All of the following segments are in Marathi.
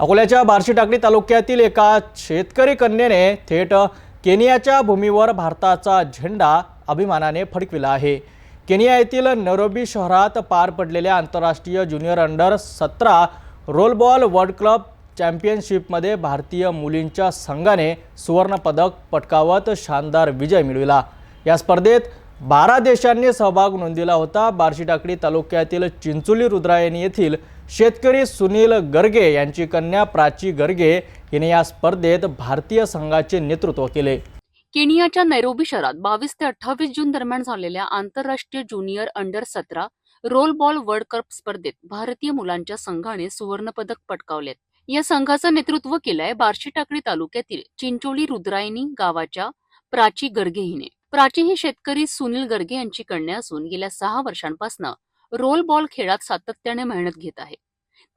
अकोल्याच्या बार्शी टाकडी तालुक्यातील एका शेतकरी कन्येने थेट केनियाच्या भूमीवर भारताचा झेंडा अभिमानाने फडकविला आहे. केनिया येथील नरोबी शहरात पार पडलेल्या आंतरराष्ट्रीय ज्युनियर अंडर सतरा रोलबॉल वर्ल्ड क्लब चॅम्पियनशिपमध्ये भारतीय मुलींच्या संघाने सुवर्णपदक पटकावत शानदार विजय मिळविला. या स्पर्धेत बारा देशांनी सहभाग नोंदविला होता. बार्शी टाकडी तालुक्यातील चिंचोली रुद्रायणी येथील शेतकरी सुनील गर्गे यांची कन्या प्राची गर्गे हिने या स्पर्धेत भारतीय संघाचे नेतृत्व केले. केनियाच्या नैरोबी शहरात बावीस ते अठ्ठावीस जून दरम्यान झालेल्या आंतरराष्ट्रीय ज्युनियर अंडर सतरा रोल बॉल वर्ल्ड कप स्पर्धेत भारतीय मुलांच्या संघाने सुवर्णपदक पटकावलेत. या संघाचं नेतृत्व केलंय बार्शी टाकळी तालुक्यातील चिंचोली रुद्रायणी गावाच्या प्राची गर्गे हिने. प्राची ही शेतकरी सुनील गर्गे यांची कन्या असून गेल्या सहा वर्षांपासून रोल बॉल खेळात सातत्याने मेहनत घेत आहे.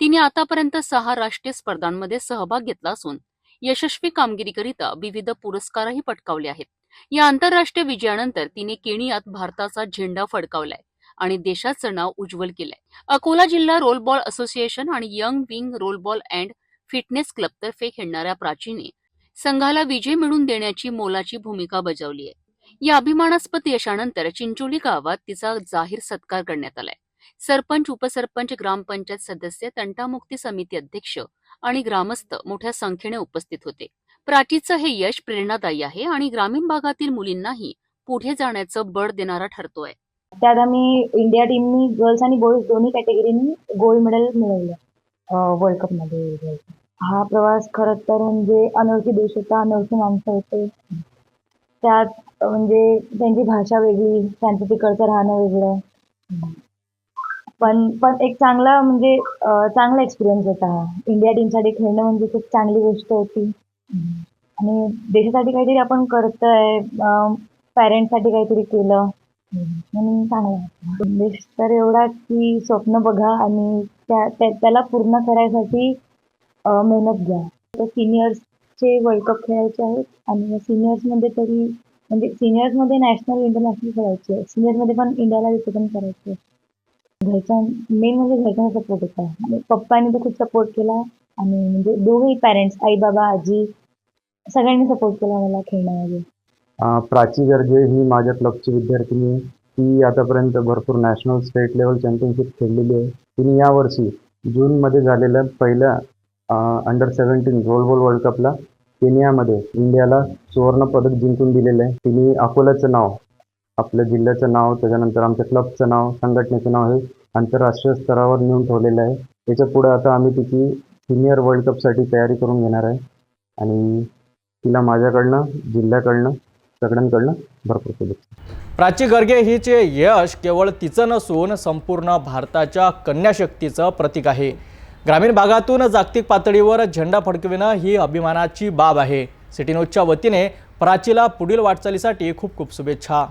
तिने आतापर्यंत सहा राष्ट्रीय स्पर्धांमध्ये सहभाग घेतला असून यशस्वी कामगिरीकरिता विविध पुरस्कारही पटकावले आहेत. या आंतरराष्ट्रीय विजयानंतर तिने केनियात भारताचा झेंडा फडकावलाय आणि देशाचं नाव उज्ज्वल केलंय. अकोला जिल्हा रोलबॉल असोसिएशन आणि young wing roll ball and fitness क्लबतर्फे खेळणाऱ्या प्राचीने संघाला विजय मिळवून देण्याची मोलाची भूमिका बजावली आहे या अभिमानास्पद यशानंतर चिंचोली गावात तिचा जाहीर सत्कार करण्यात आलाय. सरपंच उपसरपंच ग्रामपंचायत सदस्य तंटामुक्ती समिती अध्यक्ष आणि ग्रामस्थ मोठ्या संख्येने उपस्थित होते. प्राचीचं हे यश प्रेरणादायी आहे आणि ग्रामीण भागातील मुलींनाही पुढे जाण्याचं बळ देणारा ठरतोय. त्यात आम्ही इंडिया टीमनी गर्ल्स आणि बॉईज दोन्ही कॅटेगरीनी गोल्ड मेडल मिळवलं वर्ल्ड कपमध्ये हा प्रवास खर तर म्हणजे अनोळखी देश होता अनोळखी माणसं होते. त्यात म्हणजे त्यांची भाषा वेगळी त्यांचं तिकडचं राहणं वेगळं. पण पण एक चांगला म्हणजे चांगला एक्सपिरियन्स होता. हा इंडिया टीमसाठी खेळणं म्हणजे खूप चांगली गोष्ट होती. आणि देशासाठी काहीतरी आपण करतोय पॅरेंट्ससाठी काहीतरी केलं. म्हणून चांगलं संदेश तर एवढा की स्वप्न बघा आणि त्या त्याला पूर्ण करायसाठी मेहनत घ्या. तर सिनियर्सचे वर्ल्ड कप खेळायचे आहेत आणि सिनियर्समध्ये तरी म्हणजे सिनियर्समध्ये नॅशनल इंटरनॅशनल खेळायचे सिनियर्समध्ये सिनियरमध्ये पण इंडियाला रिप्रेझेंट करायचे आहे घरच्या मेन म्हणजे घरच्यांचा सपोर्ट होता पप्पांनी तर खूप सपोर्ट केला आणि म्हणजे दोघेही पॅरेंट्स आई बाबा आजी सगळ्यांनी सपोर्ट केला मला खेळण्यामध्ये. प्राची गर्जे ही माझ्या क्लबची विद्यार्थिनी आहे. ती आतापर्यंत भरपूर नॅशनल स्टेट लेवल चॅम्पियनशिप खेळलेली आहे. तिने यावर्षी जूनमध्ये झालेल्या पहिल्या अंडर सेवन्टीन रोलबॉल वर्ल्ड कपला केनियामध्ये इंडियाला सुवर्ण पदक जिंकून दिलेलं आहे. तिने अकोल्याचं नाव आपल्या जिल्ह्याचं नाव त्याच्यानंतर आमच्या क्लबचं नाव संघटनेचं नाव हे आंतरराष्ट्रीय स्तरावर नेऊन ठेवलेलं आहे. त्याच्या पुढे आता आम्ही तिची सिनियर वर्ल्ड कपसाठी तयारी करून घेणार आहे. आणि तिला माझ्याकडनं जिल्ह्याकडनं सगळ्यांकडनं भरपूर शुभेच्छा. प्राची गर्गे हिचे यश केवळ तिचं नसून संपूर्ण भारताच्या कन्याशक्तीचं प्रतीक आहे. ग्रामीण भागातून जागतिक पातळीवर झेंडा फडकविणं ही अभिमानाची बाब आहे. सिटी न्यूजच्या वतीने प्राचीला पुढील वाटचालीसाठी खूप खूप शुभेच्छा.